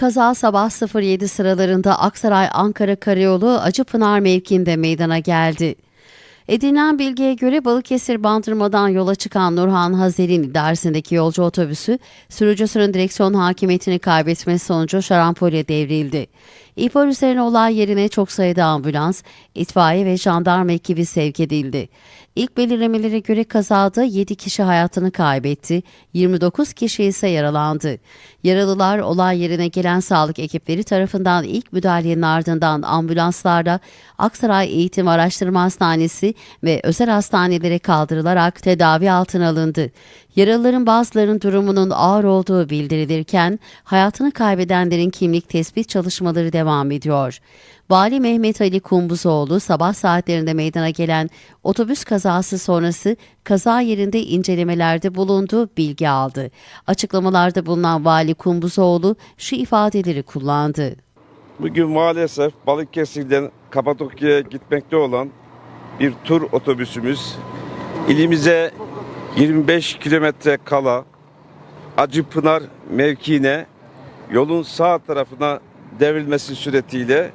Kaza sabah 07 sıralarında Aksaray-Ankara Karayolu Acıpınar mevkiinde meydana geldi. Edinilen bilgiye göre Balıkesir Bandırma'dan yola çıkan Nurhan Hazer'in idaresindeki yolcu otobüsü sürücüsünün direksiyon hakimiyetini kaybetmesi sonucu şarampole devrildi. İhbar üzerine olay yerine çok sayıda ambulans, itfaiye ve jandarma ekibi sevk edildi. İlk belirlemelere göre kazada 7 kişi hayatını kaybetti, 29 kişi ise yaralandı. Yaralılar olay yerine gelen sağlık ekipleri tarafından ilk müdahalenin ardından ambulanslarla Aksaray Eğitim Araştırma Hastanesi ve özel hastanelere kaldırılarak tedavi altına alındı. Yaralıların bazılarının durumunun ağır olduğu bildirilirken hayatını kaybedenlerin kimlik tespit çalışmaları devam ediyor. Vali Mehmet Ali Kumbuzoğlu sabah saatlerinde meydana gelen otobüs kazası sonrası kaza yerinde incelemelerde bulunduğu bilgi aldı. Açıklamalarda bulunan Vali Kumbuzoğlu şu ifadeleri kullandı. Bugün maalesef Balıkesir'den Kapadokya'ya gitmekte olan bir tur otobüsümüz ilimize 25 kilometre kala Acıpınar mevkiine yolun sağ tarafına devrilmesi suretiyle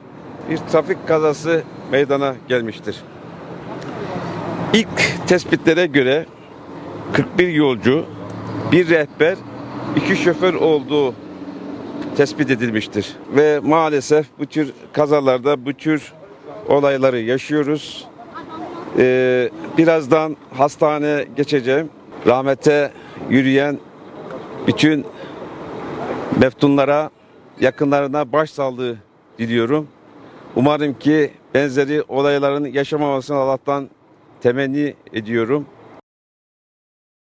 bir trafik kazası meydana gelmiştir. İlk tespitlere göre 41 yolcu, bir rehber, iki şoför olduğu tespit edilmiştir. Ve maalesef bu tür kazalarda bu tür olayları yaşıyoruz. Ee, birazdan hastane geçeceğim. Rahmete yürüyen bütün meftunlara, yakınlarına başsağlığı diliyorum. Umarım ki benzeri olayların yaşamamasını Allah'tan temenni ediyorum.